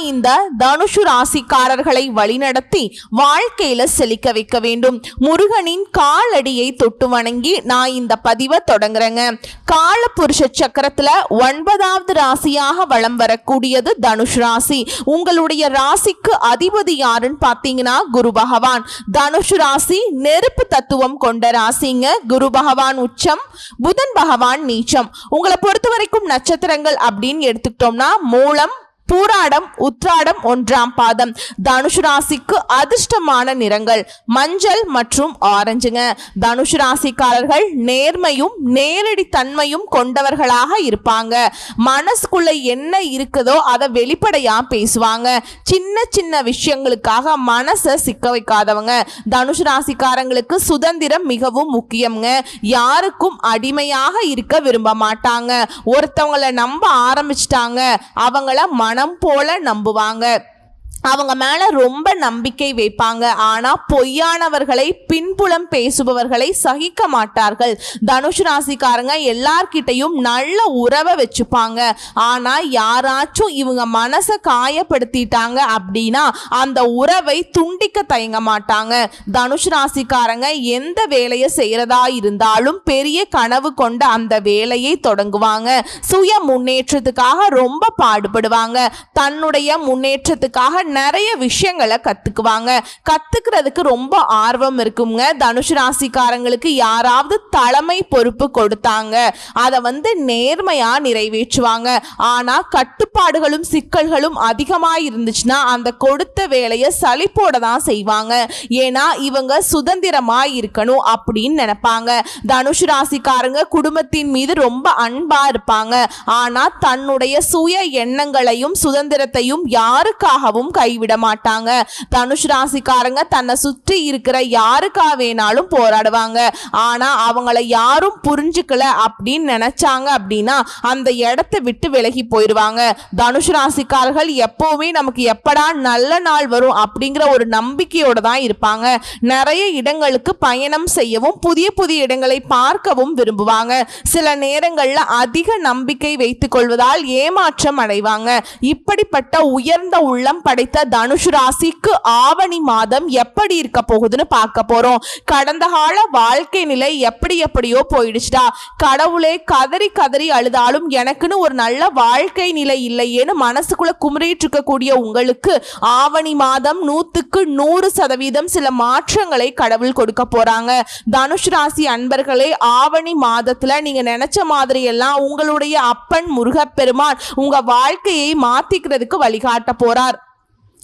இந்த தனுஷு ராசிக்காரர்களை வழிநடத்தி வாழ்க்கையில செழிக்க வைக்க வேண்டும். முருகனின் காலடியை தொட்டு வணங்கி நான் இந்த பதிவை தொடங்குறேங்க. கால புருஷ சக்கரத்துல ஒன்பதாவது ராசியாக வலம் வரக்கூடியது தனுஷ் ராசி. உங்களுடைய ராசிக்கு அதிபதி யாருன்னு பார்த்தீங்கன்னா குரு பகவான். தனுஷ் ராசி நெருப்பு தத்துவம் கொண்ட ராசிங்க. குரு பகவான் உச்சம் புதன் பகவான் நீச்சம். உங்களை பொறுத்த வரைக்கும் நட்சத்திரங்கள் அப்படின்னு எடுத்துக்கிட்டோம்னா மூலம் பூராடம் உத்ராடம் ஒன்றாம் பாதம். தனுஷு ராசிக்கு அதிர்ஷ்டமான நிறங்கள் மஞ்சள் மற்றும் ஆரஞ்சுங்க. தனுஷு ராசிக்காரர்கள் நேர்மையும் நேரடி தன்மையும் கொண்டவர்களாக இருப்பாங்க. மனசுக்குள்ள என்ன இருக்குதோ அதை வெளிப்படையா பேசுவாங்க. சின்ன சின்ன விஷயங்களுக்காக மனசை சிக்க வைக்காதவங்க. தனுஷ் ராசிக்காரங்களுக்கு சுதந்திரம் மிகவும் முக்கியம்ங்க. யாருக்கும் அடிமையாக இருக்க விரும்ப மாட்டாங்க. ஒருத்தவங்களை நம்ப ஆரம்பிச்சிட்டாங்க. அவங்கள மன மனம் போல நம்புவாங்க. அவங்க மேல ரொம்ப நம்பிக்கை வைப்பாங்க. ஆனா பொய்யானவர்களை பின்புலம் பேசுபவர்களை சகிக்க மாட்டார்கள். தனுஷ் ராசிக்காரங்க எல்லார்கிட்டையும் நல்ல உறவை வச்சுப்பாங்க. ஆனா யாராச்சும் இவங்க மனசை காயப்படுத்திட்டாங்க அப்படின்னா அந்த உறவை துண்டிக்க தயங்க மாட்டாங்க. தனுஷ் ராசிக்காரங்க எந்த வேலையை செய்யறதா இருந்தாலும் பெரிய கனவு கொண்ட அந்த வேலையை தொடங்குவாங்க. சுய முன்னேற்றத்துக்காக ரொம்ப பாடுபடுவாங்க. தன்னுடைய முன்னேற்றத்துக்காக நிறைய விஷயங்களை கத்துக்குவாங்க. கத்துக்கிறதுக்கு ரொம்ப ஆர்வம் இருக்குங்க. தனுஷ் ராசிக்காரங்களுக்கு யாராவது தலைமை பொறுப்பு கொடுத்தாங்க. அதை வந்து நேர்மையா நிறைவேற்றுவாங்க. ஆனா கட்டுப்பாடுகளும் சிக்கல்களும் அதிகமா இருந்துச்சுன்னா அந்த கொடுத்த வேலையை சலிப்போட தான் செய்வாங்க. ஏன்னா இவங்க சுதந்திரமா இருக்கணும் அப்படின்னு நினைப்பாங்க. தனுஷ் ராசிக்காரங்க குடும்பத்தின் மீது ரொம்ப அன்பா இருப்பாங்க. ஆனா தன்னுடைய சுய எண்ணங்களையும் சுதந்திரத்தையும் யாருக்காகவும் கைவிட மாட்டாங்க. தனுஷ் ராசிக்காரங்க தன்னை சுற்றி இருக்கிற யாருக்கா வேணாலும் போராடுவாங்க. ஆனா அவங்கள யாரும் புரிஞ்சுக்கல அப்படின்னு நினைச்சாங்க அப்படின்னா அந்த இடத்த விட்டு விலகி போயிடுவாங்க தனுஷ் ராசிக்காரர்கள் எப்பவுமே நமக்கு எப்படா நல்ல நாள் வரும் அப்படிங்கிற ஒரு நம்பிக்கையோட தான் இருப்பாங்க. நிறைய இடங்களுக்கு பயணம் செய்யவும் புதிய புதிய இடங்களை பார்க்கவும் விரும்புவாங்க. சில நேரங்களில் அதிக நம்பிக்கை வைத்துக் கொள்வதால் ஏமாற்றம் அடைவாங்க. இப்படிப்பட்ட உயர்ந்த உள்ளம் படைத்த தனுஷ் ராசிக்கு ஆவணி மாதம் எப்படி இருக்க போகுதுன்னு பார்க்க போறோம். கடந்த கால வாழ்க்கை நிலை எப்படி எப்படியோ போயிடுச்சுடா. கடவுளே கதறி கதறி அழுதாலும் எனக்குன்னு ஒரு நல்ல வாழ்க்கை நிலை இல்லையேன்னு மனசுக்குள்ள குமரிட்டு இருக்கக்கூடிய உங்களுக்கு ஆவணி மாதம் நூத்துக்கு நூறு சதவீதம் சில மாற்றங்களை கடவுள் கொடுக்க போறாங்க. தனுஷ் ராசி அன்பர்களே ஆவணி மாதத்துல நீங்க நினைச்ச மாதிரி எல்லாம் உங்களுடைய அப்பன் முருகப்பெருமான் உங்க வாழ்க்கையை மாத்திக்கிறதுக்கு வழிகாட்ட போறார்.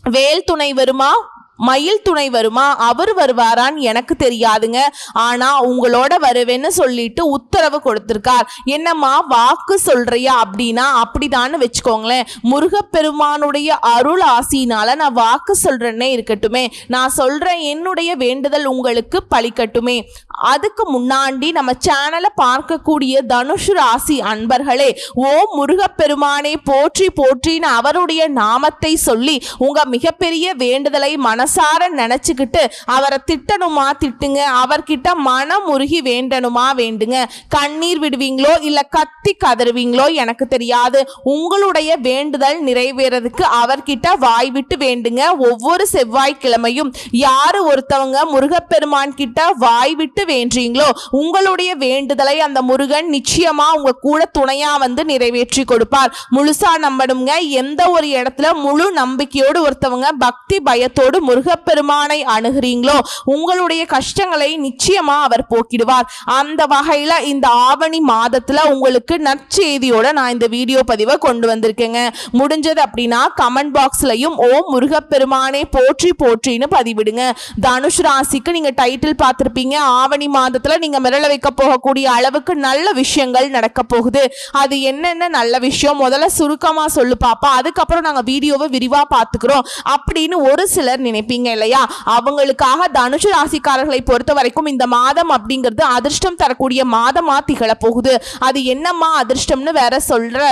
வேல் துணை வருமா? மயில் துணை வருமா? அவர் வருவாரான்னு எனக்கு தெரியாதுங்க. ஆனா உங்களோட வருவேன்னு சொல்லிட்டு உத்தரவு கொடுத்திருக்கார். என்னம்மா வாக்கு சொல்றியா அப்படின்னா அப்படிதான்னு வச்சுக்கோங்களேன். முருகப்பெருமானுடைய அருள் ஆசினால நான் வாக்கு சொல்றேன்னே இருக்கட்டுமே. நான் சொல்றேன் என்னுடைய வேண்டுதல் உங்களுக்கு பழிக்கட்டுமே. அதுக்கு முன்னாடி நம்ம சேனலை பார்க்கக்கூடிய தனுஷ் ராசி அன்பர்களே ஓ முருகப்பெருமானை போற்றி போற்றின்னு அவருடைய நாமத்தை சொல்லி உங்க மிகப்பெரிய வேண்டுதலை மனசார நினைச்சுக்கிட்டு அவரை திட்டணுமா திட்டுங்க. அவர்கிட்ட மனம் உருகி வேண்டணுமா வேண்டுங்க. கண்ணீர் விடுவீங்களோ இல்ல கத்தி கதறுவீங்களோ எனக்கு தெரியாது. உங்களுடைய வேண்டுதல் நிறைவேறதுக்கு அவர்கிட்ட வாய் விட்டு வேண்டுங்க. ஒவ்வொரு செவ்வாய்க்கிழமையும் யாரு ஒருத்தவங்க முருகப்பெருமான் கிட்ட வாய் விட்டு வேண்டீங்களோ உங்களுடைய வேண்டுதலை அந்த முருகன் நிச்சயமா உங்க கூட துணையா வந்து நிறைவேற்றி கொடுப்பார். முழுசா நம்பணுங்க. எந்த ஒரு இடத்துல முழு நம்பிக்கையோடு ஒருத்தவங்க பக்தி பயத்தோடு முருகப்பெருமானை அணுகிறீங்களோ உங்களுடைய கஷ்டங்களை நிச்சயமா அவர் போக்கிடுவார். அந்த வகையில இந்த ஆவணி மாதத்துல உங்களுக்கு நற்செய்தியோட நான் இந்த வீடியோ பதிவை கொண்டு வந்திருக்கேங்க. முடிஞ்சது அப்படின்னா கமெண்ட் பாக்ஸ்லயும் ஓ முருகப்பெருமானே போற்றி போற்றின்னு பதிவிடுங்க. தனுஷ் ராசிக்கு நீங்க டைட்டில் பார்த்திருப்பீங்க. ஆவணி ஆவணி மாதத்துல நீங்க மிரள வைக்க போகக்கூடிய அளவுக்கு நல்ல விஷயங்கள் நடக்க போகுது. அது என்னென்ன நல்ல விஷயம்? முதல்ல சுருக்கமா சொல்லு பாப்பா. அதுக்கப்புறம் நாங்க வீடியோவை விரிவா பார்த்துக்கிறோம் அப்படின்னு ஒரு சிலர் நினைப்பீங்க இல்லையா? அவங்களுக்காக தனுஷு ராசிக்காரர்களை பொறுத்த வரைக்கும் இந்த மாதம் அப்படிங்கிறது அதிர்ஷ்டம் தரக்கூடிய மாதமா திகழ போகுது. அது என்னம்மா அதிர்ஷ்டம்னு வேற சொல்ற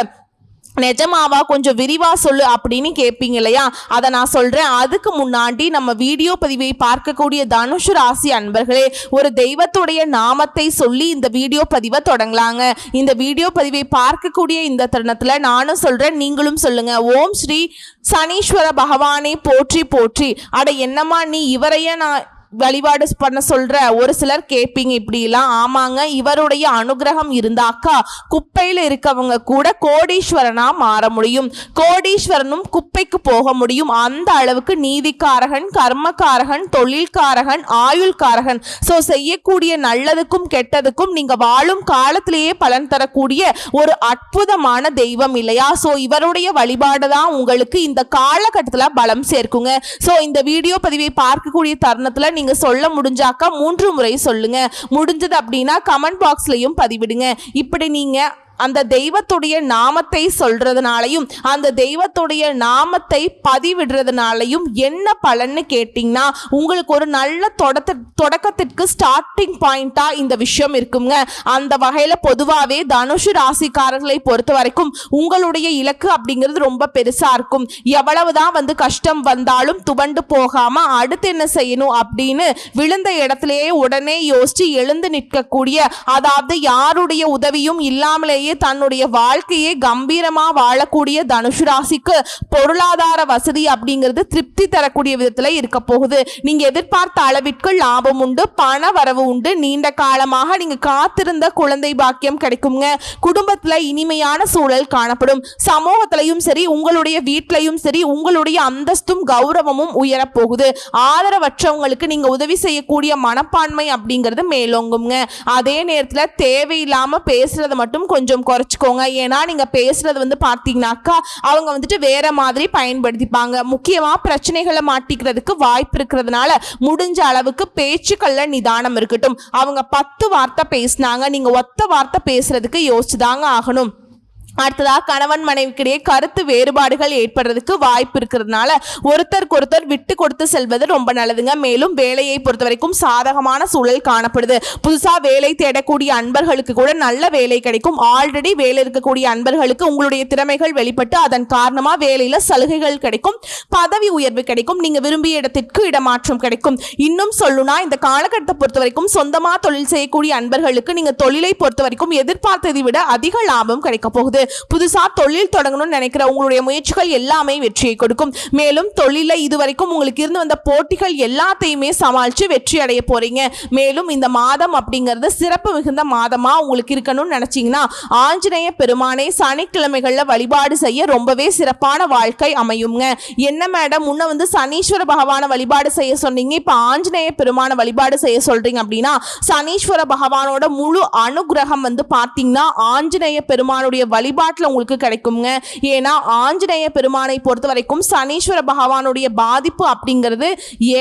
நிஜமாவா கொஞ்சம் விரிவா சொல்லு அப்படின்னு கேட்பீங்க இல்லையா? அதை நான் சொல்றேன். அதுக்கு முன்னாடி நம்ம வீடியோ பதிவை பார்க்கக்கூடிய தனுஷ் ராசி அன்பர்களே ஒரு தெய்வத்துடைய நாமத்தை சொல்லி இந்த வீடியோ பதிவை தொடங்கலாங்க. இந்த வீடியோ பதிவை பார்க்கக்கூடிய இந்த தருணத்துல நானும் சொல்றேன் நீங்களும் சொல்லுங்க. ஓம் ஸ்ரீ சனீஸ்வர பகவானை போற்றி போற்றி. அட என்னம்மா நீ இவரையே நான் வழிபாடு பண்ண சொல்ற ஒரு சிலர் கேட்பீங்க இப்படிலாம் ஆமாங்க இவருடைய அனுகிரகம் இருந்தாக்கா குப்பையில இருக்கவங்க கூட கோடீஸ்வரனா மாற முடியும். கோடீஸ்வரனும் குப்பைக்கு போக முடியும். அந்த அளவுக்கு நீதிக்காரகன் கர்மக்காரகன் தொழில்காரகன் ஆயுள்காரகன். ஸோ செய்யக்கூடிய நல்லதுக்கும் கெட்டதுக்கும் நீங்க வாழும் காலத்திலேயே பலன் தரக்கூடிய ஒரு அற்புதமான தெய்வம் இல்லையா? ஸோ இவருடைய வழிபாடு தான் உங்களுக்கு இந்த காலகட்டத்தில் பலம் சேர்க்குங்க. ஸோ இந்த வீடியோ பதிவை பார்க்கக்கூடிய தருணத்தில் நீங்க சொல்ல முடிஞ்சாக்கா மூன்று முறை சொல்லுங்க. முடிஞ்சது அப்படின்னா கமெண்ட் பாக்ஸ்லயும் பதிவிடுங்க. இப்படி நீங்க அந்த தெய்வத்துடைய நாமத்தை சொல்றதுனாலையும் அந்த தெய்வத்துடைய நாமத்தை பதிவிடுறதுனாலையும் என்ன பலன்னு கேட்டிங்கன்னா உங்களுக்கு ஒரு நல்ல தொடக்க தொடக்கத்திற்கு ஸ்டார்டிங் பாயிண்ட்டாக இந்த விஷயம் இருக்குங்க. அந்த வகையில் பொதுவாகவே தனுஷு ராசிக்காரர்களை பொறுத்த வரைக்கும் உங்களுடைய இலக்கு அப்படிங்கிறது ரொம்ப பெருசாக இருக்கும். எவ்வளவுதான் வந்து கஷ்டம் வந்தாலும் துவண்டு போகாமல் அடுத்து என்ன செய்யணும் அப்படின்னு விழுந்த இடத்துலையே உடனே யோசித்து எழுந்து நிற்கக்கூடிய அதாவது யாருடைய உதவியும் இல்லாமலேயே தன்னுடைய வாழ்க்கையை கம்பீரமா வாழக்கூடிய தனுஷு ராசிக்கு பொருளாதார வசதி அப்படிங்கிறது திருப்தி தரக்கூடிய விதத்துல இருக்க போகுது. நீங்க எதிர்பார்த்த அளவிற்கு லாபம் உண்டு பண வரவு உண்டு. நீண்ட காலமாக நீங்க காத்திருந்த குழந்தை பாக்கியம் கிடைக்குங்க. குடும்பத்துல இனிமையான சூழல் காணப்படும். சமூகத்திலையும் சரி உங்களுடைய வீட்டிலையும் சரி உங்களுடைய அந்தஸ்தும் கௌரவமும் உயரப்போகுது ஆதரவற்றவங்களுக்கு நீங்க உதவி செய்யக்கூடிய மனப்பான்மை அப்படிங்கிறது மேலோங்குங்க. அதே நேரத்துல தேவையில்லாம பேசுறத மட்டும் கொஞ்சம் குறைச்சிக்கோங்க. ஏன்னா நீங்கள் பேசுகிறது வந்து பார்த்தீங்கன்னாக்கா அவங்க வந்துட்டு வேற மாதிரி பயன்படுத்திப்பாங்க. முக்கியமாக பிரச்சனைகளை மாட்டிக்கிறதுக்கு வாய்ப்பு இருக்கிறதுனால முடிஞ்ச அளவுக்கு பேச்சுக்கள்ல நிதானம் இருக்கட்டும். அவங்க பத்து வார்த்தை பேசினாங்க. நீங்கள் ஒத்த வார்த்தை பேசுறதுக்கு யோசிச்சுதாங்க ஆகணும். அடுத்ததாக கணவன் மனைவிக்கிடையே கருத்து வேறுபாடுகள் ஏற்படுறதுக்கு வாய்ப்பு இருக்கிறதுனால ஒருத்தருக்கு ஒருத்தர் விட்டு கொடுத்து செல்வது ரொம்ப நல்லதுங்க. மேலும் வேலையை பொறுத்த வரைக்கும் சாதகமான சூழல் காணப்படுது. புதுசா வேலை தேடக்கூடிய அன்பர்களுக்கு கூட நல்ல வேலை கிடைக்கும். ஆல்ரெடி வேலை இருக்கக்கூடிய அன்பர்களுக்கு உங்களுடைய திறமைகள் வெளிப்பட்டு அதன் காரணமா வேலையில சலுகைகள் கிடைக்கும். பதவி உயர்வு கிடைக்கும். நீங்க விரும்பிய இடத்திற்கு இடமாற்றம் கிடைக்கும். இன்னும் சொல்லுனா இந்த காலகட்டத்தை பொறுத்த வரைக்கும் சொந்தமா தொழில் செய்யக்கூடிய அன்பர்களுக்கு நீங்க தொழிலை பொறுத்த வரைக்கும் எதிர்பார்த்ததை விட அதிக லாபம் கிடைக்க போகுது. புதுசா தொழில் தொடங்கணும்னு நினைக்கிற உங்களுடைய முயற்சிகள் எல்லாமே வெற்றியை கொடுக்கும். மேலும் தொழிலில் இதுவரைக்கும் உங்களுக்கு இருந்து வந்த போட்டிகள் எல்லாத்தையுமே சமாளிச்சு வெற்றி அடைய போறீங்க. மேலும் இந்த மாதம் அப்படிங்கிறது சிறப்பு மிகுந்த மாதமா உங்களுக்கு இருக்கணும்னு நினச்சிங்கன்னா ஆஞ்சநேய பெருமானை சனிக்கிழமைகளில் வழிபாடு செய்ய ரொம்பவே சிறப்பான வாழ்க்கை அமையுங்க. என்ன மேடம் முன்ன வந்து சனீஸ்வர பகவானை வழிபாடு செய்ய சொன்னீங்க இப்போ ஆஞ்சநேய பெருமானை வழிபாடு செய்ய சொல்றீங்க அப்படின்னா சனீஸ்வர பகவானோட முழு அனுகிரகம் வந்து பார்த்தீங்கன்னா ஆஞ்சநேய பெருமானுடைய வழிபாட்டில் உங்களுக்கு கிடைக்குங்க. ஏன்னா ஆஞ்சநேய பெருமானை பொறுத்த வரைக்கும் சனீஸ்வர பகவானுடைய பாதிப்பு அப்படிங்கிறது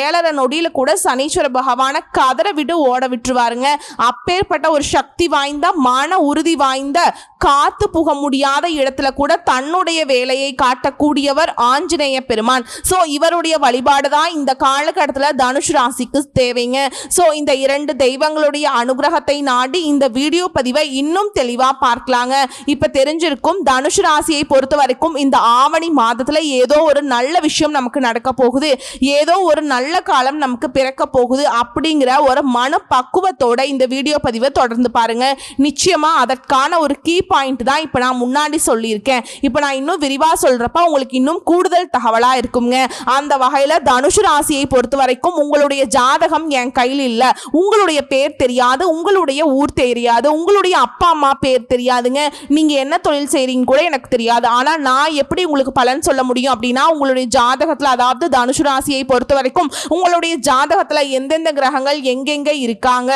ஏழரை நொடியில கூட சனீஸ்வர பகவானை கதற விட்டு ஓட விட்டுருவாருங்க. அப்பேற்பட்ட ஒரு சக்தி வாய்ந்த மன உறுதி வாய்ந்த காத்து புக முடியாத இடத்துல கூட தன்னுடைய வேலையை காட்டக்கூடியவர் ஆஞ்சநேய பெருமான். ஸோ இவருடைய வழிபாடு தான் இந்த காலகட்டத்தில் தனுஷ் ராசிக்கு தேவைங்க. ஸோ இந்த இரண்டு தெய்வங்களுடைய அனுகிரகத்தை நாடி இந்த வீடியோ பதிவை இன்னும் தெளிவாக பார்க்கலாங்க. இப்போ தெரிஞ்சிருக்கும் தனுஷ் ராசியை பொறுத்த வரைக்கும் இந்த ஆவணி மாதத்தில் ஏதோ ஒரு நல்ல விஷயம் நமக்கு நடக்க போகுது. ஏதோ ஒரு நல்ல காலம் நமக்கு பிறக்க போகுது அப்படிங்கிற ஒரு மன பக்குவத்தோட இந்த வீடியோ பதிவை தொடர்ந்து பாருங்க. நிச்சயமா அதற்கான ஒரு கீ பாயிண்ட் தான் இப்போ நான் முன்னாடி சொல்லியிருக்கேன். இப்போ நான் இன்னும் விரிவாக சொல்றப்ப உங்களுக்கு இன்னும் கூடுதல் தகவலா இருக்குங்க. அந்த வகையில தனுஷ் ராசியை பொறுத்த வரைக்கும் உங்களுடைய ஜாதகம் என் கையில் இல்லை. உங்களுடைய பேர் தெரியாது உங்களுடைய ஊர் தெரியாது உங்களுடைய அப்பா அம்மா பேர் தெரியாதுங்க. நீங்க என்ன தொழில் செய்றீங்க கூட எனக்கு தெரியாது. ஆனால் நான் எப்படி உங்களுக்கு பலன் சொல்ல முடியும் அப்படின்னா உங்களுடைய ஜாதகத்தில் அதாவது தனுசு ராசியை பொறுத்த வரைக்கும் உங்களுடைய ஜாதகத்தில் எந்தெந்த கிரகங்கள் எங்கெங்கே இருக்காங்க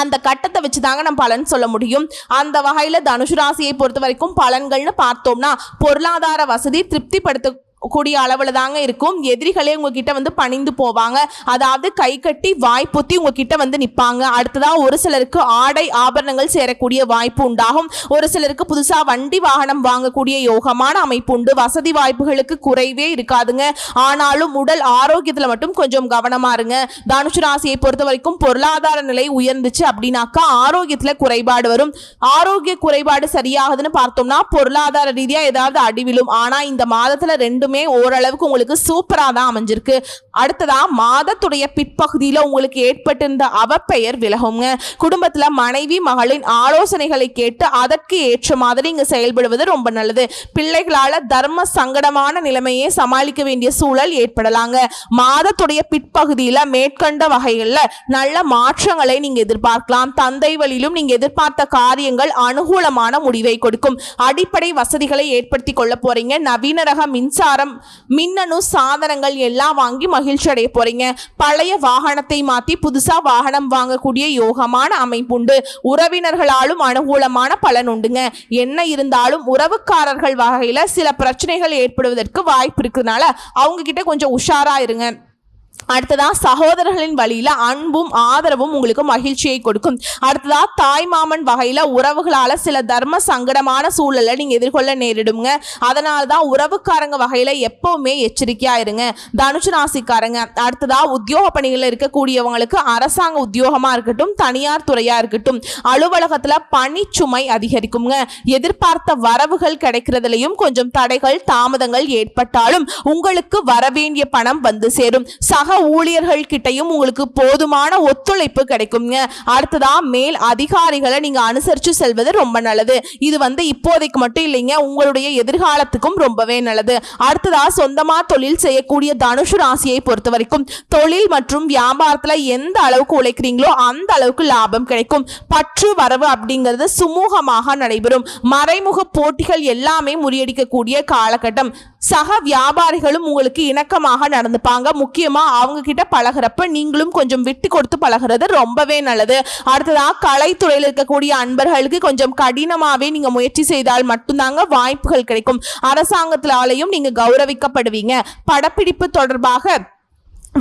அந்த கட்டத்தை வச்சு தாங்க நம்ம பலன் சொல்ல முடியும். அந்த வகையில் தனுசு ராசியை பொறுத்த வரைக்கும் பலன்கள்னு பார்த்தோம்னா பொருளாதார வசதி திருப்திப்படுத்த கூடிய அளவில் தாங்க இருக்கும். எதிரிகளே உங்ககிட்ட வந்து பணிந்து போவாங்க. அதாவது கை கட்டி வாய்ப்புத்தி உங்ககிட்ட வந்து நிற்பாங்க அடுத்ததாக ஒரு சிலருக்கு ஆடை ஆபரணங்கள் சேரக்கூடிய வாய்ப்பு உண்டாகும். ஒரு சிலருக்கு புதுசாக வண்டி வாகனம் வாங்கக்கூடிய யோகமான அமைப்பு உண்டு. வசதி வாய்ப்புகளுக்கு குறைவே இருக்காதுங்க. ஆனாலும் உடல் ஆரோக்கியத்தில் மட்டும் கொஞ்சம் கவனமா இருங்க. தனுசு ராசியை பொறுத்த வரைக்கும் பொருளாதார நிலை உயர்ந்துச்சு அப்படின்னாக்கா ஆரோக்கியத்தில் குறைபாடு வரும். ஆரோக்கிய குறைபாடு சரியாகுதுன்னு பார்த்தோம்னா பொருளாதார ரீதியாக ஏதாவது அடிவிலும் ஆனால் இந்த மாதத்தில் ரெண்டுமே ஓரளவுக்கு உங்களுக்கு சூப்பராக தான் அமைஞ்சிருக்கு. அடுத்ததா மாதத்துடைய பிற்பகுதியில உங்களுக்கு ஏற்பட்டிருந்த அவப்பெயர் விலகுங்க. குடும்பத்துல மனைவி மகளின் ஆலோசனைகளை கேட்டு அதற்கு ஏற்ற மாதிரி இங்க செயல்படுவது ரொம்ப நல்லது. பிள்ளைகளால் தர்ம சங்கடமான நிலைமையை சமாளிக்க வேண்டிய சூழல் ஏற்படலாங்க. மாதத்துடைய பிற்பகுதியில மேற்கண்ட வகைகள்ல நல்ல மாற்றங்களை நீங்க எதிர்பார்க்கலாம். தந்தை வழியிலும் நீங்க எதிர்பார்த்த காரியங்கள் அனுகூலமான முடிவை கொடுக்கும். அடிப்படை வசதிகளை ஏற்படுத்தி கொள்ள போறீங்க. நவீன ரக மின்சாரம் மின்னணு சாதனங்கள் எல்லாம் வாங்கி மகிழ்ச்சி அடைய போறீங்க. பழைய வாகனத்தை மாத்தி புதுசா வாகனம் வாங்கக்கூடிய யோகமான அமைப்புண்டு. உறவினர்களாலும் அனுகூலமான பலன் உண்டுங்க. என்ன இருந்தாலும் உறவுக்காரர்கள் வகையில சில பிரச்சனைகள் ஏற்படுவதற்கு வாய்ப்பு இருக்கிறதுனால அவங்க கிட்ட கொஞ்சம் உஷாரா இருங்க. அடுத்ததா சகோதரர்களின் வழியில அன்பும் ஆதரவும் உங்களுக்கு மகிழ்ச்சியை கொடுக்கும். அடுத்ததா தாய் மாமன் வகையில உறவுகளால சில தர்ம சங்கடமான சூழலை நீங்க எதிர்கொள்ள நேரிடுங்க. அதனால தான் உறவுக்காரங்க வகையில எப்பவுமே எச்சரிக்கையா இருங்க. தனுசு ராசிக்காரங்க அடுத்ததா உத்தியோக பணிகளில் இருக்கக்கூடியவங்களுக்கு அரசாங்க உத்தியோகமா இருக்கட்டும் தனியார் துறையா இருக்கட்டும் அலுவலகத்துல பணிச்சுமை அதிகரிக்குங்க. எதிர்பார்த்த வரவுகள் கிடைக்கிறதுலயும் கொஞ்சம் தடைகள் தாமதங்கள் ஏற்பட்டாலும் உங்களுக்கு வரவேண்டிய பணம் வந்து சேரும். சக ஊழியர்கள் கிட்டையும் உங்களுக்கு போதுமான ஒத்துழைப்பு கிடைக்குங்க. அடுத்ததா மேல் அதிகாரிகளை நீங்க அனுசரிச்சு செல்வது ரொம்ப நல்லது. இது வந்து இப்போதைக்கு மட்டும் இல்லைங்க உங்களுடைய எதிர்காலத்துக்கும் ரொம்பவே நல்லது. அடுத்ததா சொந்தமா தொழில் செய்யக்கூடிய தனுஷு ராசியை பொறுத்த வரைக்கும் தொழில் மற்றும் வியாபாரத்துல எந்த அளவுக்கு உழைக்கிறீங்களோ அந்த அளவுக்கு லாபம் கிடைக்கும். பற்று வரவு அப்படிங்கிறது சுமூகமாக நடைபெறும். மறைமுக போட்டிகள் எல்லாமே முறியடிக்கக்கூடிய காலகட்டம். சக வியாபாரிகளும் உங்களுக்கு இணக்கமாக நடந்துப்பாங்க. முக்கியமாக அவங்க கிட்ட பழகிறப்ப நீங்களும் கொஞ்சம் விட்டு கொடுத்து பழகுறது ரொம்பவே நல்லது. அடுத்ததாக கலைத்துறையில் இருக்கக்கூடிய அன்பர்களுக்கு கொஞ்சம் கடினமாகவே நீங்கள் முயற்சி செய்தால் மட்டும்தாங்க வாய்ப்புகள் கிடைக்கும். அரசாங்கத்தினாலையும் நீங்கள் கௌரவிக்கப்படுவீங்க. படப்பிடிப்பு தொடர்பாக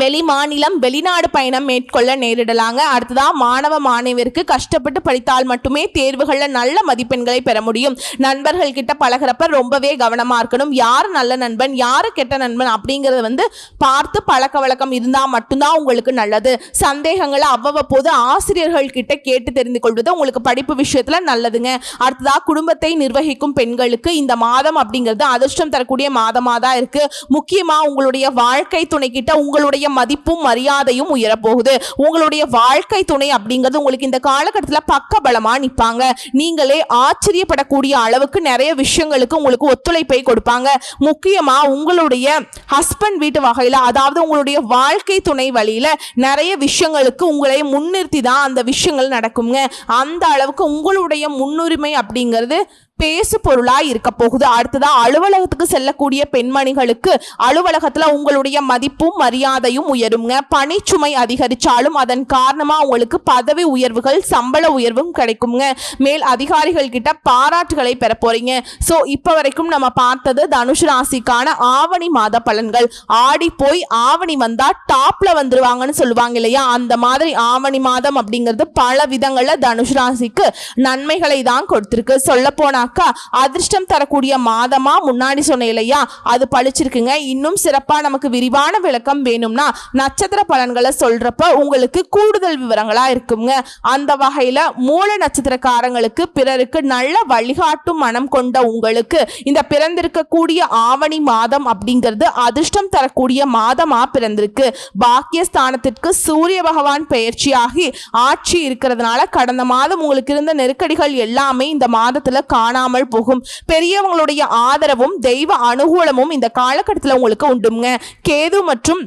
வெளி மாநிலம் வெளிநாடு பயணம் மேற்கொள்ள நேரிடலாங்க. அடுத்ததாக மாணவ மாணவியருக்கு கஷ்டப்பட்டு படித்தால் மட்டுமே தேர்வுகளில் நல்ல மதிப்பெண்களை பெற முடியும். நண்பர்கள் கிட்ட பழகுறப்ப ரொம்பவே கவனமாக இருக்கணும். யார் நல்ல நண்பன் யார் கெட்ட நண்பன் அப்படிங்கிறத வந்து பார்த்து பழக்க வழக்கம் இருந்தால் மட்டும்தான் உங்களுக்கு நல்லது. சந்தேகங்களை அவ்வப்போது ஆசிரியர்கள் கிட்ட கேட்டு தெரிந்து கொள்வது உங்களுக்கு படிப்பு விஷயத்தில் நல்லதுங்க. அடுத்ததாக குடும்பத்தை நிர்வகிக்கும் பெண்களுக்கு இந்த மாதம் அப்படிங்கிறது அதிர்ஷ்டம் தரக்கூடிய மாதமாக தான் இருக்குது முக்கியமாக உங்களுடைய வாழ்க்கை துணை கிட்ட உங்களுடைய மதிப்பும் மரியாதையும் உயரப்போகுது. உங்களுடைய வாழ்க்கை துணை அப்படிங்கிறது உங்களுக்கு இந்த காலகட்டத்தில் பக்க பலமாக நிற்பாங்க நீங்களே ஆச்சரியப்படக்கூடிய அளவுக்கு நிறைய விஷயங்களுக்கு உங்களுக்கு ஒத்துழைப்பை கொடுப்பாங்க. முக்கியமாக உங்களுடைய ஹஸ்பண்ட் வீட்டு வகையில் அதாவது உங்களுடைய வாழ்க்கை துணை வழியில் நிறைய விஷயங்களுக்கு உங்களை முன்னிறுத்தி தான் அந்த விஷயங்கள் நடக்குங்க. அந்த அளவுக்கு உங்களுடைய முன்னுரிமை அப்படிங்கிறது பேசு பொருளாக இருக்க போகுது அடுத்ததா அலுவலகத்துக்கு செல்லக்கூடிய பெண்மணிகளுக்கு அலுவலகத்தில் உங்களுடைய மதிப்பும் மரியாதையும் உயருங்க. பணிச்சுமை அதிகரித்தாலும் அதன் காரணமாக உங்களுக்கு பதவி உயர்வுகள் சம்பள உயர்வும் கிடைக்குங்க. மேல் அதிகாரிகள் கிட்ட பாராட்டுகளை பெற போறீங்க. ஸோ இப்போ வரைக்கும் நம்ம பார்த்தது தனுஷ் ராசிக்கான ஆவணி மாத பலன்கள். ஆடி போய் ஆவணி வந்தா டாப்ல வந்துருவாங்கன்னு சொல்லுவாங்க இல்லையா? அந்த மாதிரி ஆவணி மாதம் அப்படிங்கிறது பல விதங்களில் தனுஷ் ராசிக்கு நன்மைகளை தான் கொடுத்துருக்கு. சொல்ல போனாக்கா அதிர்ஷ்டம் தரக்கூடிய மாதமா முன்னாடி சொன்னேன் இல்லையா? அது பழிச்சிருக்குங்க. இன்னும் சிறப்பா நமக்கு விரிவான விளக்கம் வேணும்னா நட்சத்திர பலன்களை சொல்றப்ப உங்களுக்கு கூடுதல் விவரங்களா இருக்குங்க. அந்த வகையில மூல நட்சத்திரக்காரங்களுக்கு பிறருக்கு நல்ல வழிகாட்டும் மனம் கொண்ட உங்களுக்கு இந்த பிறந்திருக்கக்கூடிய ஆவணி மாதம் அப்படிங்கிறது அதிர்ஷ்டம் தரக்கூடிய மாதமா பிறந்திருக்கு. பாக்கியஸ்தானத்திற்கு சூரிய பகவான் பெயர்ச்சியாகி ஆட்சி இருக்கிறதுனால கடந்த மாதம் உங்களுக்கு இருந்த நெருக்கடிகள் எல்லாமே இந்த மாதத்துல காணாமல் போகும். பெரியவங்களுடைய ஆதரவும் தெய்வ அனுகூலமும் இந்த காலகட்டத்தில் உங்களுக்கு உண்டுங்க. கேது மற்றும்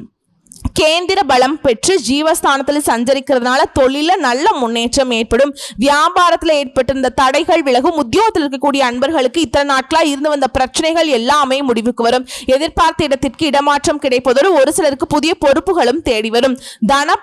கேந்திர பலம் பெற்று ஜீவஸ்தானத்தில் சஞ்சரிக்கிறதுனால தொழில நல்ல முன்னேற்றம் ஏற்படும். வியாபாரத்தில் ஏற்பட்டிருந்த தடைகள் விலகும். உத்தியோகத்தில் இருக்கக்கூடிய அன்பர்களுக்கு இத்தனை நாட்களாக இருந்து வந்த பிரச்சனைகள் எல்லாமே முடிவுக்கு வரும். எதிர்பார்த்த இடத்திற்கு இடமாற்றம் கிடைப்பதோடு ஒரு சிலருக்கு புதிய பொறுப்புகளும் தேடி வரும். தன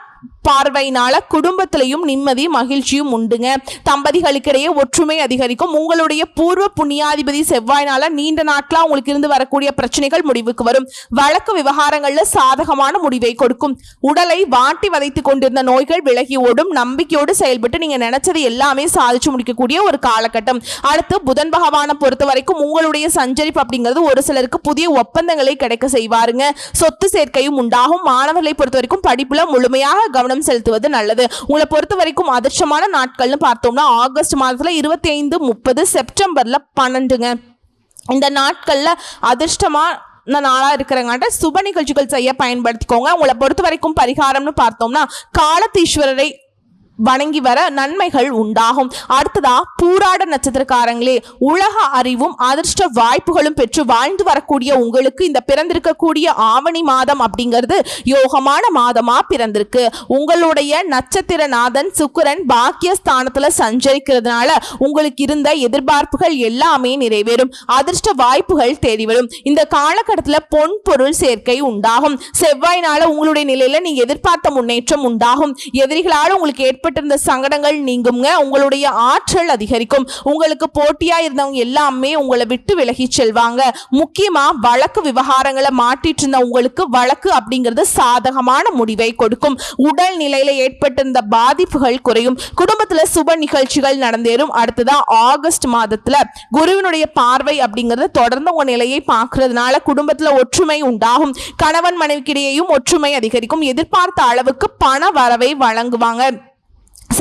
பார்வையினால குடும்பத்திலையும் நிம்மதி மகிழ்ச்சியும் உண்டுங்க. தம்பதிகளுக்கிடையே ஒற்றுமை அதிகரிக்கும். உங்களுடைய பூர்வ புண்ணியாதிபதி செவ்வாய்னால நீண்ட நாட்களா உங்களுக்கு இருந்து வரக்கூடிய பிரச்சனைகள் முடிவுக்கு வரும். வழக்கு விவகாரங்கள்ல சாதகமான முடிவை கொடுக்கும். உடலை வாட்டி வதைத்து கொண்டிருந்த நோய்கள் விலகி ஓடும். நம்பிக்கையோடு செயல்பட்டு நீங்க நினைச்சது எல்லாமே சாதிச்சு முடிக்கக்கூடிய ஒரு காலகட்டம். அடுத்து புதன் பகவானை பொறுத்த வரைக்கும் உங்களுடைய சஞ்சரிப்பு அப்படிங்கிறது ஒரு சிலருக்கு புதிய ஒப்பந்தங்களை கிடைக்க செய்வாருங்க. சொத்து சேர்க்கையும் உண்டாகும். மாணவர்களை பொறுத்த வரைக்கும் படிப்புல முழுமையாக கவனம் செலுத்துவது நல்லது. உங்களை பொறுத்த வரைக்கும் அதிர்ஷ்டமான நாட்கள்னு பார்த்தோம்னா ஆகஸ்ட் மாதத்துல இருபத்தி ஐந்து முப்பது செப்டம்பர்ல பன்னெண்டுங்க. இந்த நாட்கள்ல அதிர்ஷ்டமா நாளா இருக்கிறங்காட்ட சுப நிகழ்ச்சிகள் செய்ய பயன்படுத்திக்கோங்க. உங்களை பொறுத்த வரைக்கும் பரிகாரம்னு பார்த்தோம்னா காலத்தீஸ்வரரை வணங்கி வர நன்மைகள் உண்டாகும். அடுத்ததா பூராட நட்சத்திரக்காரங்களே உலக அறிவும் அதிர்ஷ்ட வாய்ப்புகளும் பெற்று வாழ்ந்து வரக்கூடிய உங்களுக்கு இந்த பிறந்திருக்கக்கூடிய ஆவணி மாதம் அப்படிங்கிறது யோகமான மாதமா பிறந்திருக்கு. உங்களுடைய நட்சத்திரநாதன் சுக்கிரன் பாக்கியஸ்தானத்துல சஞ்சரிக்கிறதுனால உங்களுக்கு இருந்த எதிர்பார்ப்புகள் எல்லாமே நிறைவேறும். அதிர்ஷ்ட வாய்ப்புகள் தேடி வரும் இந்த காலகட்டத்தில் பொன் பொருள் சேர்க்கை உண்டாகும். செவ்வாய்னால உங்களுடைய நிலையில நீங்க எதிர்பார்த்த முன்னேற்றம் உண்டாகும். எதிரிகளால் உங்களுக்கு ஏற்பட்டிருந்த சங்கடங்கள் நீங்குங்க உங்களுடைய ஆற்றல் அதிகரிக்கும். உங்களுக்கு போட்டியா இருந்தவங்க எல்லாமே உங்களை விட்டு விலகி செல்வாங்க. முக்கியமா வழக்கு விவகாரங்களை மாட்டிட்டு இருந்த உங்களுக்கு வழக்கு அப்படிங்கிறது சாதகமான முடிவை கொடுக்கும். உடல் நிலையில ஏற்பட்டிருந்த பாதிப்புகள் குறையும். குடும்பத்துல சுப நிகழ்ச்சிகள் நடந்தேறும். அடுத்ததா ஆகஸ்ட் மாதத்துல குருவினுடைய பார்வை அப்படிங்கிறது தொடர்ந்து உங்க நிலையை பார்க்கறதுனால குடும்பத்துல ஒற்றுமை உண்டாகும். கணவன் மனைவிக்கிடையேயும் ஒற்றுமை அதிகரிக்கும். எதிர்பார்த்த அளவுக்கு பண வரவை வழங்குவாங்க.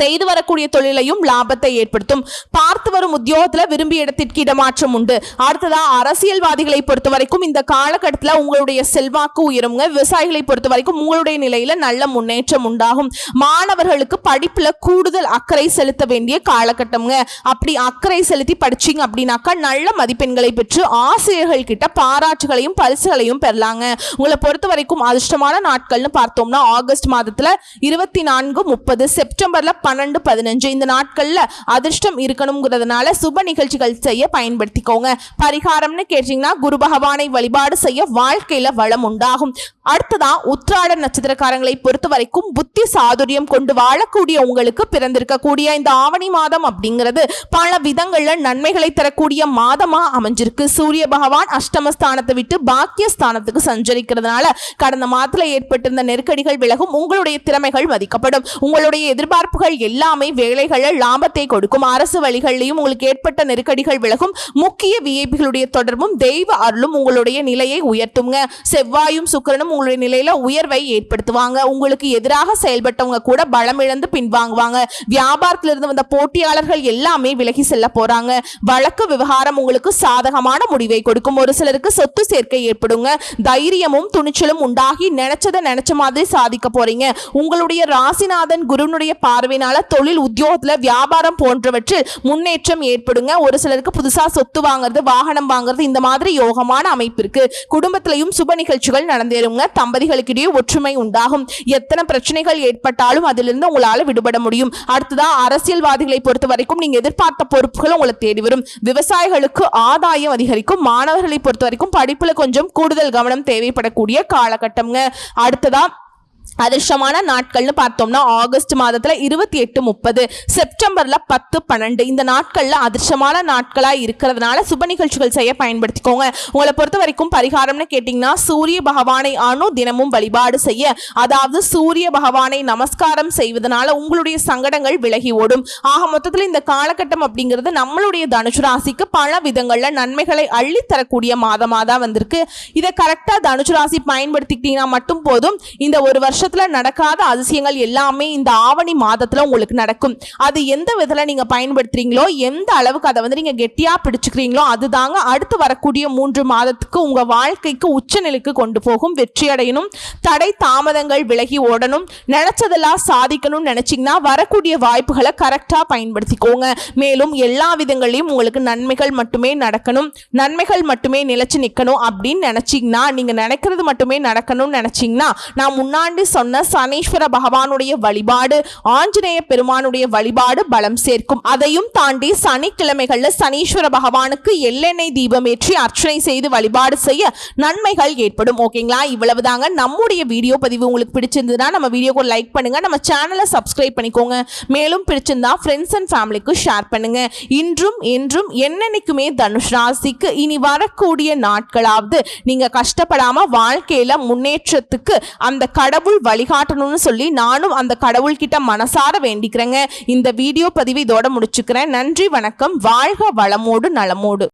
செய்து வரக்கூடிய தொழிலையும் லாபத்தை ஏற்படுத்தும். பார்த்து வரும் உத்தியோகத்துல விரும்பிய இடத்திற்கு இடமாற்றம் உண்டு. அடுத்ததா அரசியல்வாதிகளை பொறுத்த வரைக்கும் இந்த காலகட்டத்தில் உங்களுடைய செல்வாக்கு உயருங்க. விவசாயிகளை பொறுத்த வரைக்கும் உங்களுடைய நிலையில நல்ல முன்னேற்றம் உண்டாகும். மாணவர்களுக்கு படிப்புல கூடுதல் அக்கறை செலுத்த வேண்டிய காலகட்டம்ங்க. அப்படி அக்கறை செலுத்தி படிச்சீங்க அப்படின்னாக்கா நல்ல மதிப்பெண்களை பெற்று ஆசிரியர்கள் கிட்ட பாராட்டுகளையும் பரிசுகளையும் பெறலாங்க. உங்களை பொறுத்த வரைக்கும் அதிர்ஷ்டமான நாட்கள்னு பார்த்தோம்னா ஆகஸ்ட் மாதத்துல இருபத்தி நான்கு முப்பது செப்டம்பர்ல பன்னெண்டு பதினஞ்சு இந்த நாட்களில் அதிர்ஷ்டம் இருக்கணுங்கிறதுனால சுப நிகழ்ச்சிகள் செய்ய பயன்படுத்திக்கோங்க. பரிகாரம்னு கேட்டீங்கன்னா குரு பகவானை வழிபாடு செய்ய வாழ்க்கையில் வளம் உண்டாகும். அடுத்ததா உத்ராட நட்சத்திரக்காரங்களை பொறுத்த வரைக்கும் புத்தி சாதுரியம் கொண்டு வாழக்கூடிய உங்களுக்கு பிறந்திருக்கக்கூடிய இந்த ஆவணி மாதம் அப்படிங்கிறது பல விதங்கள்ல நன்மைகளை தரக்கூடிய மாதமா அமைஞ்சிருக்கு. சூரிய பகவான் அஷ்டமஸ்தானத்தை விட்டு பாக்கியஸ்தானத்துக்கு சஞ்சரிக்கிறதுனால கடந்த மாதத்துல ஏற்பட்டிருந்த நெருக்கடிகள் விலகும். உங்களுடைய திறமைகள் மதிக்கப்படும். உங்களுடைய எதிர்பார்ப்புகள் எல்லாமே வேலைகள் லாபத்தை கொடுக்கும். அரசு வழிகளிலையும் உங்களுக்கு ஏற்பட்ட நெருக்கடிகள் விலகும். முக்கிய விஐபிகளுடைய தொடர்பும் தெய்வ அருளும் உங்களுடைய நிலையை உயர்த்துங்க. செவ்வாயும் சுக்கரனும் உங்களுடைய நிலையில உயர்வை ஏற்படுத்துவாங்க. உங்களுக்கு எதிராக செயல்பட்டவங்க கூட பலம் இழந்து பின்வாங்குவாங்க. வியாபாரத்துல இருந்து வந்த போட்டியாளர்கள் எல்லாமே விலகி செல்ல போறாங்க. வழக்கு விவகாரம் உங்களுக்கு சாதகமான முடிவை கொடுக்கும். ஒரு சிலருக்கு சொத்து சேர்க்கை ஏற்படுங்க. தைரியமும் துணிச்சலும் உண்டாகி நினைச்சதை நினைச்ச மாதிரி சாதிக்க போறீங்க. உங்களுடைய ராசிநாதன் குருனுடைய பார்வையினால் தொழில் உத்தியோகத்தில் வியாபாரம் போன்றவற்றில் முன்னேற்றம் ஏற்படுங்க. ஒரு சிலருக்கு புதுசாக சொத்து வாங்குறது வாகனம் வாங்குறது இந்த மாதிரி யோகமான அமைப்பு இருக்கு. குடும்பத்திலையும் சுப நிகழ்ச்சிகள் நடந்தேறுங்க. தம்பதிகளுக்கிடையே ஒற்றுமை உண்டாகும். எத்தனை பிரச்சனைகள் ஏற்பட்டாலும் அதிலிருந்து உங்களால் விடுபட முடியும். அடுத்ததா அரசியல்வாதிகளை பொறுத்த வரைக்கும் நீங்க எதிர்பார்த்த பொறுப்புகள் உங்களை தேடி வரும். விவசாயிகளுக்கு ஆதாயம் அதிகரிக்கும். மாணவர்களை பொறுத்த வரைக்கும் படிப்புல கொஞ்சம் கூடுதல் கவனம் தேவைப்படக்கூடிய காலகட்டம்ங்க. அடுத்ததா அதிர்ஷ்டமான நாட்கள்னு பார்த்தோம்னா ஆகஸ்ட் மாதத்துல இருபத்தி எட்டு முப்பது செப்டம்பர்ல பத்து பன்னெண்டு. இந்த நாட்கள்ல அதிர்ஷ்டமான நாட்களா இருக்கிறதுனால சுப நிகழ்ச்சிகள் செய்ய பயன்படுத்திக்கோங்க. உங்களை பொறுத்த வரைக்கும் பரிகாரம்னு கேட்டிங்கன்னா சூரிய பகவானை அணு தினமும் வழிபாடு செய்ய அதாவது சூரிய பகவானை நமஸ்காரம் செய்வதனால உங்களுடைய சங்கடங்கள் விலகி ஓடும். ஆக மொத்தத்தில் இந்த காலகட்டம் அப்படிங்கிறது நம்மளுடைய தனுசு ராசிக்கு பல விதங்கள்ல நன்மைகளை அள்ளி தரக்கூடிய மாதமாக தான் வந்திருக்கு. இதை கரெக்டாக தனுசு ராசி பயன்படுத்திக்கிட்டீங்கன்னா மட்டும் போதும். இந்த ஒரு வருஷம் வருஷத்துல நடக்காத அதிசயங்கள் எல்லாமே இந்த ஆவணி மாதத்துல உங்களுக்கு நடக்கும். அது எந்த விதத்துல நீங்க பயன்படுத்துறீங்களோ எந்த அளவுக்கு அதை வந்து நீங்க கெட்டியா பிடிச்சுக்கிறீங்களோ அதுதாங்க அடுத்து வரக்கூடிய மூன்று மாதத்துக்கு உங்க வாழ்க்கைக்கு உச்சநிலைக்கு கொண்டு போகும். வெற்றி அடையணும் தடை தாமதங்கள் விலகி ஓடணும் நினைச்சதெல்லாம் சாதிக்கணும்னு நினைச்சீங்கன்னா வரக்கூடிய வாய்ப்புகளை கரெக்டா பயன்படுத்திக்கோங்க. மேலும் எல்லா விதங்களையும் உங்களுக்கு நன்மைகள் மட்டுமே நடக்கணும் நன்மைகள் மட்டுமே நிலைச்சு நிற்கணும் அப்படின்னு நினைச்சீங்கன்னா நீங்க நினைக்கிறது மட்டுமே நடக்கணும்னு நினைச்சீங்கன்னா நான் முன்னாடி சொன்ன சனீஸ்வர பகவானுடைய வழிபாடு ஆஞ்சநேய பெருமானுடைய வழிபாடு பலம் சேர்க்கும். அதையும் தாண்டி சனிக்கிழமைகள்ல சனீஸ்வர பகவானுக்கு எள்ளெண்ணெய் தீபம் ஏற்றி அர்ச்சனை செய்து வழிபாடு செய்ய நன்மைகள் ஏற்படும். ஓகேங்களா? இவ்வளவுதாங்க நம்முடைய வீடியோ பதிவு. உங்களுக்கு பிடிச்சிருந்ததுன்னா நம்ம வீடியோக்கு லைக் பண்ணுங்க. நம்ம சேனலை சப்ஸ்கிரைப் பண்ணிக்கோங்க. மேலும் பிடிச்சிருந்தா ஃப்ரெண்ட்ஸ் அண்ட் ஃபேமிலிக்கு ஷேர் பண்ணுங்க. இன்றும் என்றும் என்னென்னைக்குமே தனுஷ் ராசிக்கு இனி வரக்கூடிய நாட்களாவது நீங்க கஷ்டப்படாம வாழ்க்கையில முன்னேற்றத்துக்கு அந்த கடவுள் வழிகாட்டணும்னு சொல்லி நானும் அந்த கடவுள்கிட்ட மனசார வேண்டிக்கிறேங்க. இந்த வீடியோ பதிவு இதோட முடிச்சுக்கிறேன். நன்றி வணக்கம். வாழ்க வளமோடு நலமோடு.